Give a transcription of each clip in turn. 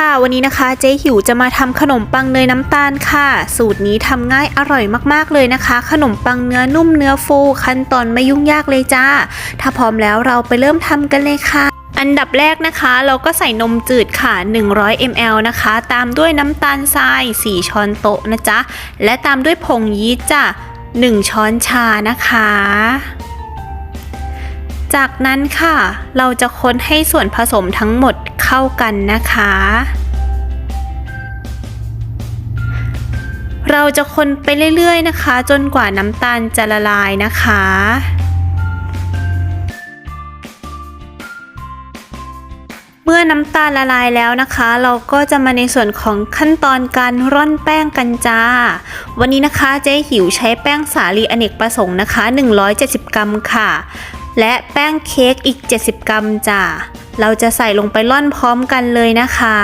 ค่ะ วันนี้นะคะเจ๊หิวจะมาทำขนมปังเนยน้ำตาลค่ะ สูตรนี้ทำง่ายอร่อยมากๆเลยนะคะ ขนมปังเนื้อนุ่มเนื้อฟูขั้นตอนไม่ยุ่งยากเลยจ้า ถ้าพร้อมแล้วเราไปเริ่มทำกันเลยค่ะอันดับแรกนะคะ เราก็ใส่นมจืดค่ะ 100 ml นะคะ ตามด้วยน้ำตาลทราย 4 ช้อนโต๊ะนะจ๊ะ และตามด้วยผงยีสต์จ้ะ 1 ช้อนชานะคะ จากนั้นค่ะ เราจะคนให้ส่วนผสมทั้งหมด เข้ากันนะคะ เราจะคนไปเรื่อยๆนะคะ จนกว่าน้ำตาลจะละลายนะคะเมื่อน้ำตาลละลายแล้วนะคะ เราก็จะมาในส่วนของขั้นตอนการร่อนแป้งกันจ้า วันนี้นะคะเจ๊หิวใช้แป้งสาลีอเนกประสงค์นะคะ 170 กรัมค่ะ และแป้งเค้กอีก 70 กรัมจ้าเราจะใส่ลงไปร่อนพร้อมกันเลยนะคะ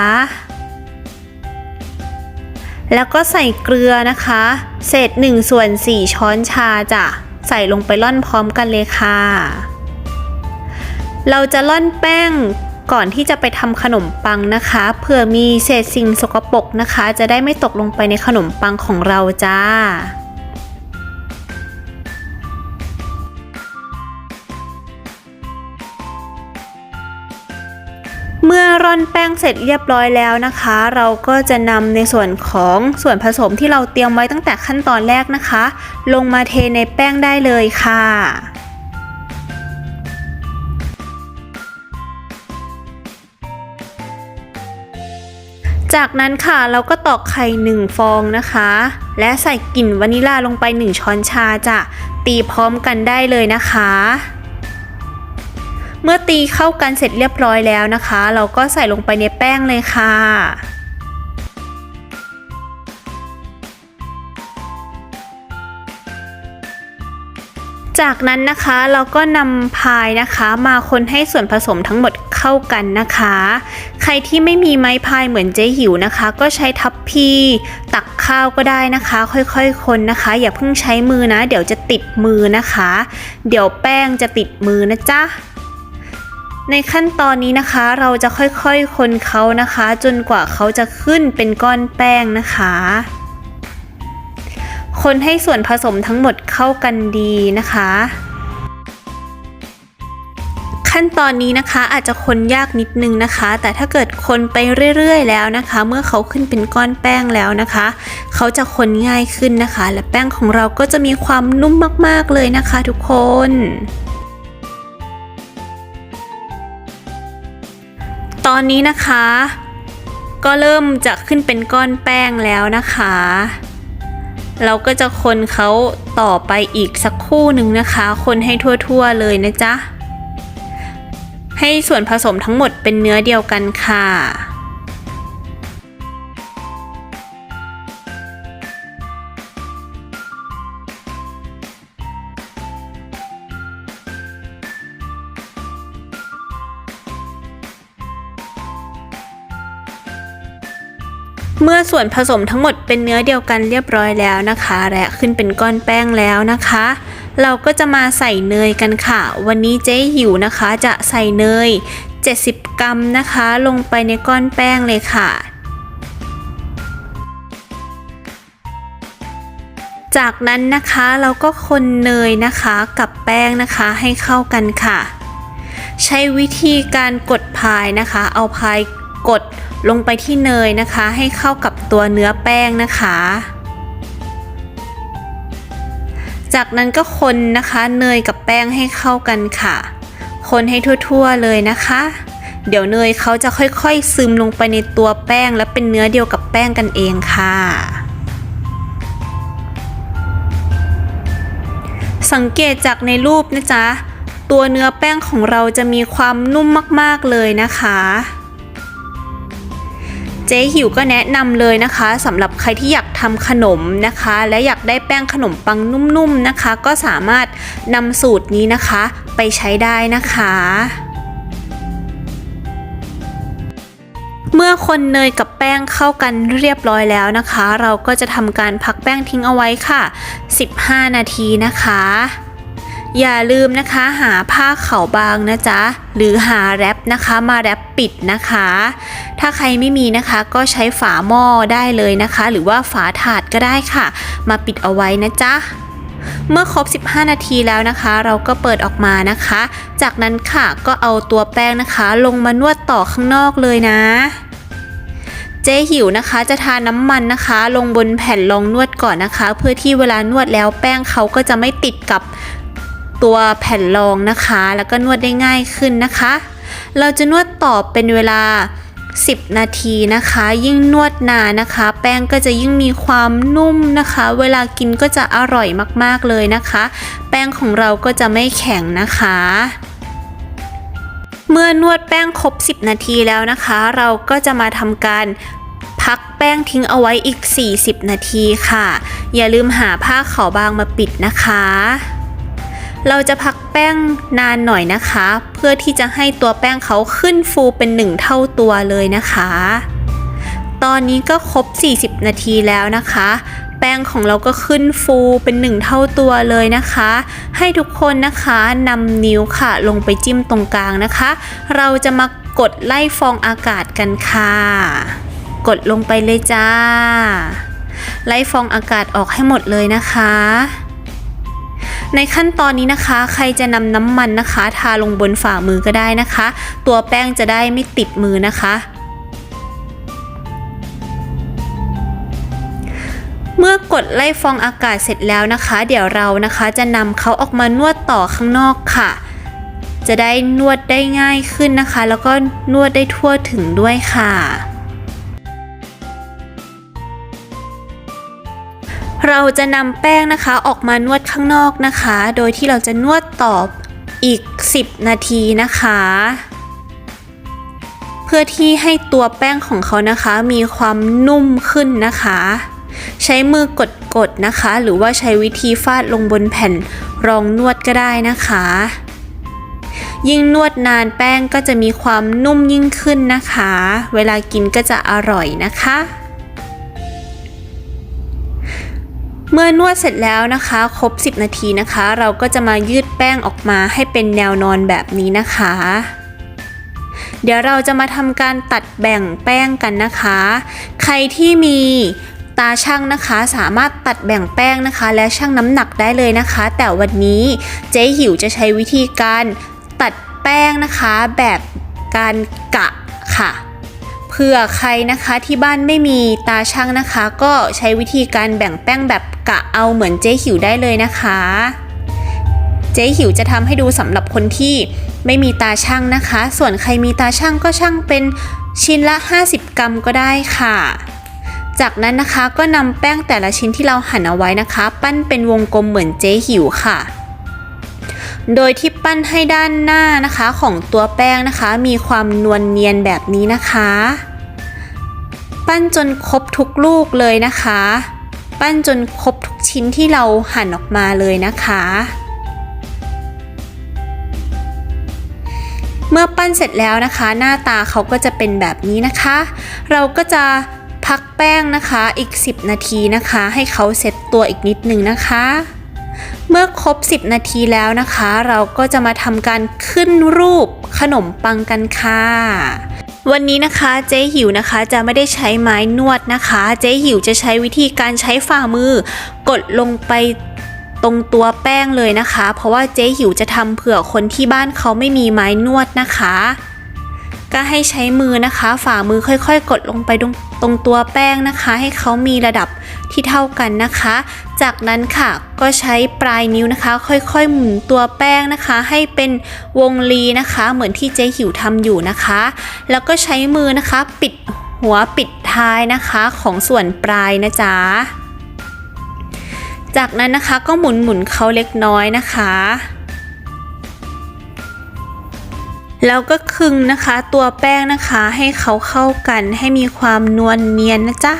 แล้วก็ใส่เกลือนะคะ เศษ1ส่วน4 ช้อนชาจ้ะ ใส่ลงไปร่อนพร้อมกันเลยค่ะ เราจะร่อนแป้งก่อนที่จะไปทำขนมปังนะคะเผื่อมีเศษสิ่งสกปรกนะคะ จะได้ไม่ตกลงไปในขนมปังของเราจ้า เมื่อร่อนแป้งเสร็จเรียบร้อยแล้วนะคะ เราก็จะนำในส่วนของส่วนผสมที่เราเตรียมไว้ตั้งแต่ขั้นตอนแรกนะคะ ลงมาเทในแป้งได้เลยค่ะจากนั้นค่ะเราก็ตอกไข่หนึ่งฟองนะคะ และใส่กลิ่นวานิลลาลงไป 1 ช้อนชาจะตีพร้อมกันได้เลยนะคะ เมื่อตีเข้ากันเสร็จเรียบร้อยแล้วนะคะ เราก็ใส่ลงไปในแป้งเลยค่ะจากนั้นนะคะเราก็นำพายนะคะมาคนให้ส่วนผสมทั้งหมดเข้ากันนะคะ ใครที่ไม่มีไม้พายเหมือนเจ๊หิวนะคะ ก็ใช้ทัพพีตักข้าวก็ได้นะคะ ค่อยๆคนนะคะ อย่าเพิ่งใช้มือนะ เดี๋ยวจะติดมือนะคะ เดี๋ยวแป้งจะติดมือนะจ๊ะ ในขั้นตอนนี้นะคะเราจะค่อยๆคนเขานะคะ จนกว่าเขาจะขึ้นเป็นก้อนแป้งนะคะ คนให้ส่วนผสมทั้งหมดเข้ากันดีนะคะ ขั้นตอนนี้นะคะอาจจะคนยากนิดนึงนะคะ แต่ถ้าเกิดคนไปเรื่อย ๆ แล้วนะคะ เมื่อเขาขึ้นเป็นก้อนแป้งแล้วนะคะ เขาจะคนง่ายขึ้นนะคะ และแป้งของเราก็จะมีความนุ่มมากๆเลยนะคะ ทุกคน ตอนนี้นะคะ ก็เริ่มจะขึ้นเป็นก้อนแป้งแล้วนะคะ เราก็จะคนเขาต่อไปอีกสักคู่หนึ่งนะคะ คนให้ทั่วๆเลยนะจ๊ะ ให้ส่วนผสมทั้งหมดเป็นเนื้อเดียวกันค่ะ เมื่อส่วนผสมทั้งหมดเป็นเนื้อเดียวกันเรียบร้อยแล้วนะคะ และขึ้นเป็นก้อนแป้งแล้วนะคะ เราก็จะมาใส่เนยกันค่ะ วันนี้เจ๊หิวนะคะ จะใส่เนย 70 กรัมนะคะ ลงไปในก้อนแป้งเลยค่ะจากนั้นนะคะเราก็คนเนยนะคะกับแป้งนะคะให้เข้ากันค่ะ ใช้วิธีการกดพายนะคะ เอาพายกด ลงไปที่เนยนะคะ ให้เข้ากับตัวเนื้อแป้งนะคะ จากนั้นก็คนนะคะเนยกับแป้งให้เข้ากันค่ะ คนให้ทั่วๆเลยนะคะ เดี๋ยวเนยเขาจะค่อยๆซึมลงไปในตัวแป้งและเป็นเนื้อเดียวกับแป้งกันเองค่ะสังเกตจากในรูปนะจ๊ะ ตัวเนื้อแป้งของเราจะมีความนุ่มมาก ๆ เลยนะคะ เจ๊หิวก็แนะนำเลยนะคะสำหรับใครที่อยากทำขนมนะคะ และอยากได้แป้งขนมปังนุ่มๆนะคะ ก็สามารถนำสูตรนี้นะคะ ไปใช้ได้นะคะเมื่อคนเนยกับแป้งเข้ากันเรียบร้อยแล้วนะคะ เราก็จะทำการพักแป้งทิ้งเอาไว้ค่ะ 15 นาทีนะคะ อย่าลืมนะคะหาผ้าขาวบางนะจ๊ะ หรือหาแรปนะคะมาแรปปิดนะคะ ถ้าใครไม่มีนะคะก็ใช้ฝาหม้อได้เลยนะคะ หรือว่าฝาถาดก็ได้ค่ะ มาปิดเอาไว้นะจ๊ะเมื่อครบ 15 นาทีแล้วนะคะ เราก็เปิดออกมานะคะ จากนั้นค่ะก็เอาตัวแป้งนะคะ ลงมานวดต่อข้างนอกเลยนะ เจ๊หิวนะคะ จะทาน้ำมันนะคะ ลงบนแผ่นรองนวดก่อนนะคะ เพื่อที่เวลานวดแล้วแป้งเขาก็จะไม่ติดกับ ตัวแผ่นรองนะคะ แล้วก็นวดได้ง่ายขึ้นนะคะ เราจะนวดต่อเป็นเวลา 10 นาทีนะคะ ยิ่งนวดนานนะคะ แป้งก็จะยิ่งมีความนุ่มนะคะ เวลากินก็จะอร่อยมากๆเลยนะคะ แป้งของเราก็จะไม่แข็งนะคะเมื่อนวดแป้งครบ 10 นาทีแล้วนะคะ เราก็จะมาทำการพักแป้งทิ้งเอาไว้อีก 40 นาทีค่ะ อย่าลืมหาผ้าขาวบางมาปิดนะคะ เราจะพักแป้งนานหน่อยนะคะ เพื่อที่จะให้ตัวแป้งเขาขึ้นฟูเป็นหนึ่งเท่าตัวเลยนะคะ ตอนนี้ก็ครบ 40 นาทีแล้วนะคะ แป้งของเราก็ขึ้นฟูเป็นหนึ่งเท่าตัวเลยนะคะ ให้ทุกคนนะคะนำนิ้วค่ะลงไปจิ้มตรงกลางนะคะ เราจะมากดไล่ฟองอากาศกันค่ะ กดลงไปเลยจ้า ไล่ฟองอากาศออกให้หมดเลยนะคะ ในขั้นตอนนี้นะคะ ใครจะนำน้ำมันนะคะ ทาลงบนฝ่ามือก็ได้นะคะ ตัวแป้งจะได้ไม่ติดมือนะคะเมื่อกดไล่ฟองอากาศเสร็จแล้วนะคะ เดี๋ยวเรานะคะจะนำเขาออกมานวดต่อข้างนอกค่ะ จะได้นวดได้ง่ายขึ้นนะคะ แล้วก็นวดได้ทั่วถึงด้วยค่ะ เราจะนำแป้งนะคะออกมานวดข้างนอกนะคะ โดยที่เราจะนวดต่ออีก 10 นาทีนะคะ เพื่อที่ให้ตัวแป้งของเขานะคะ มีความนุ่มขึ้นนะคะ ใช้มือกดๆนะคะ หรือว่าใช้วิธีฟาดลงบนแผ่นรองนวดก็ได้นะคะ ยิ่งนวดนานแป้งก็จะมีความนุ่มยิ่งขึ้นนะคะ เวลากินก็จะอร่อยนะคะ เมื่อนวดเสร็จแล้วนะคะ ครบ 10 นาทีนะคะ เราก็จะมายืดแป้งออกมาให้เป็นแนวนอนแบบนี้นะคะ เดี๋ยวเราจะมาทำการตัดแบ่งแป้งกันนะคะ ใครที่มีตาช่างนะคะ สามารถตัดแบ่งแป้งนะคะ และชั่งน้ำหนักได้เลยนะคะ แต่วันนี้เจ๊หิวจะใช้วิธีการตัดแป้งนะคะ แบบการกะค่ะ เผื่อใครนะคะที่บ้านไม่มีตาช่างนะคะ ก็ใช้วิธีการแบ่งแป้งแบบกะเอาเหมือนเจ๊หิวได้เลยนะคะ เจ๊หิวจะทำให้ดูสำหรับคนที่ไม่มีตาช่างนะคะ ส่วนใครมีตาช่างก็ช่างเป็นชิ้นละ 50 กรัมก็ได้ค่ะ จากนั้นนะคะก็นำแป้งแต่ละชิ้นที่เราหั่นเอาไว้นะคะ ปั้นเป็นวงกลมเหมือนเจ๊หิวค่ะ โดยที่ ปั้นให้ด้านหน้านะคะของตัวแป้งนะคะ มีความนวลเนียนแบบนี้นะคะ ปั้นจนครบทุกลูกเลยนะคะ ปั้นจนครบทุกชิ้นที่เราหั่นออกมาเลยนะคะ เมื่อปั้นเสร็จแล้วนะคะ หน้าตาเขาก็จะเป็นแบบนี้นะคะ เราก็จะพักแป้งนะคะอีก 10 นาทีนะคะ ให้เขาเซ็ตตัวอีกนิดนึงนะคะ เมื่อครบ 10 นาทีแล้วนะคะ เราก็จะมาทำการขึ้นรูปขนมปังกันค่ะ วันนี้นะคะเจ๊หิวนะคะจะไม่ได้ใช้ไม้นวดนะคะ เจ๊หิวจะใช้วิธีการใช้ฝ่ามือกดลงไปตรงตัวแป้งเลยนะคะ เพราะว่าเจ๊หิวจะทำเผื่อคนที่บ้านเขาไม่มีไม้นวดนะคะ ก็ให้ใช้มือนะคะ ฝ่ามือค่อยๆ กดลงไปตรงตรงตัวแป้งนะคะ ให้เขามีระดับ ที่เท่ากันนะคะ จากนั้นค่ะก็ใช้ปลายนิ้วนะคะ ค่อยๆหมุนตัวแป้งนะคะ ให้เป็นวงรีนะคะ เหมือนที่เจ๊หิวทำอยู่นะคะ แล้วก็ใช้มือนะคะ ปิดหัวปิดท้ายนะคะของส่วนปลายนะจ๊ะจากนั้นนะคะก็หมุนหมุนๆเขาเล็กน้อยนะคะแล้วก็คึงนะคะตัวแป้งนะคะให้เขาเข้ากันให้มีความนวลเนียนนะจ๊ะ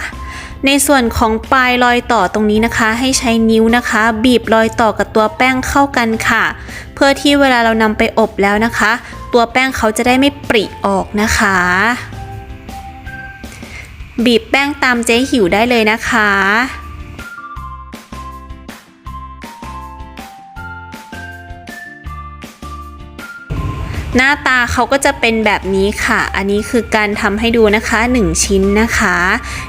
ในส่วนของปลายรอยต่อตรงนี้นะคะ ให้ใช้นิ้วนะคะ บีบรอยต่อกับตัวแป้งเข้ากันค่ะ เพื่อที่เวลาเรานำไปอบแล้วนะคะ ตัวแป้งเขาจะได้ไม่ปริออกนะคะ บีบแป้งตามเจ๊หิวได้เลยนะคะ หน้าตาเขาก็จะเป็นแบบนี้ค่ะ อันนี้คือการทำให้ดูนะคะ 1 ชิ้นนะคะ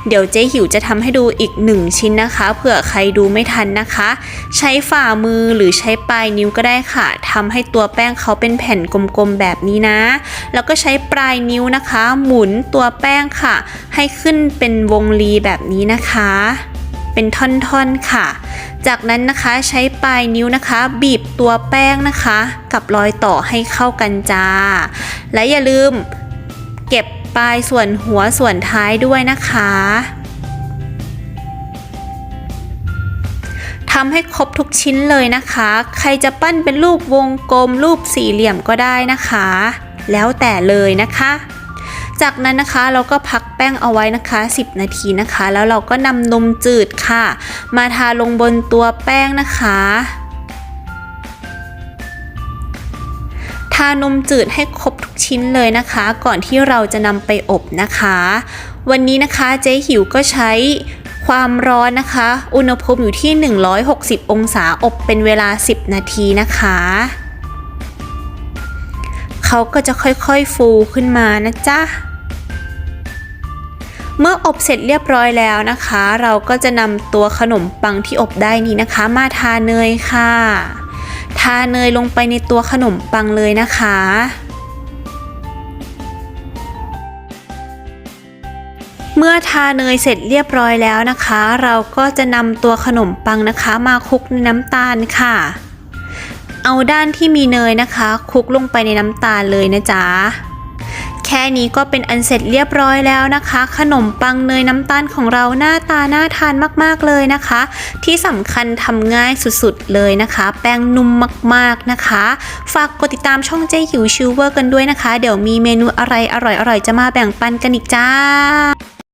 เดี๋ยวเจ๊หิวจะทำให้ดูอีก 1 ชิ้นนะคะเผื่อใครดูไม่ทันนะคะ ใช้ฝ่ามือหรือใช้ปลายนิ้วก็ได้ค่ะทำให้ตัวแป้งเขาเป็นแผ่นกลมๆแบบนี้นะ แล้วก็ใช้ปลายนิ้วนะคะ หมุนตัวแป้งค่ะ ให้ขึ้นเป็นวงรีแบบนี้นะคะ เป็นท่อนๆค่ะ จากนั้นนะคะใช้ปลายนิ้วนะคะ บีบตัวแป้งนะคะ กับรอยต่อให้เข้ากันจ้า และอย่าลืมเก็บปลายส่วนหัวส่วนท้ายด้วยนะคะทำให้ครบทุกชิ้นเลยนะคะ ใครจะปั้นเป็นรูปวงกลมรูปสี่เหลี่ยมก็ได้นะคะ แล้วแต่เลยนะคะ จากนั้นนะคะเราก็พักแป้งเอาไว้นะคะ 10 นาทีนะคะ แล้วเราก็นำนมจืดค่ะ มาทาลงบนตัวแป้งนะคะทานมจืดให้ครบทุกชิ้นเลยนะคะ ก่อนที่เราจะนำไปอบนะคะ วันนี้นะคะเจ๊หิวก็ใช้ความร้อนนะคะ อุณหภูมิอยู่ที่ 160 องศาอบเป็นเวลา 10 นาทีนะคะเขาก็จะค่อยๆฟูขึ้นมานะจ๊ะ เมื่ออบเสร็จเรียบร้อยแล้วนะคะ เราก็จะนำตัวขนมปังที่อบได้นี้นะคะ มาทาเนยค่ะ ทาเนยลงไปในตัวขนมปังเลยนะคะเมื่อทาเนยเสร็จเรียบร้อยแล้วนะคะ เราก็จะนำตัวขนมปังนะคะมาคลุกในน้ำตาลค่ะ เอาด้านที่มีเนยนะคะคลุกลงไปในน้ำตาลเลยนะจ๊ะ ค่นี้ก็เป็นอันเสร็จเรียบร้อยแล้วนะคะ ขนมปังเนยน้ำตาลของเราหน้าตาน่าทานมากๆเลยนะคะ ที่สำคัญทำง่ายสุดๆเลยนะคะ แป้งนุ่มมากๆนะคะ ฝากกดติดตามช่องเจ๊หิวชิวเวอร์กันด้วยนะคะ เดี๋ยวมีเมนูอะไรอร่อยๆจะมาแบ่งปันกันอีกจ้า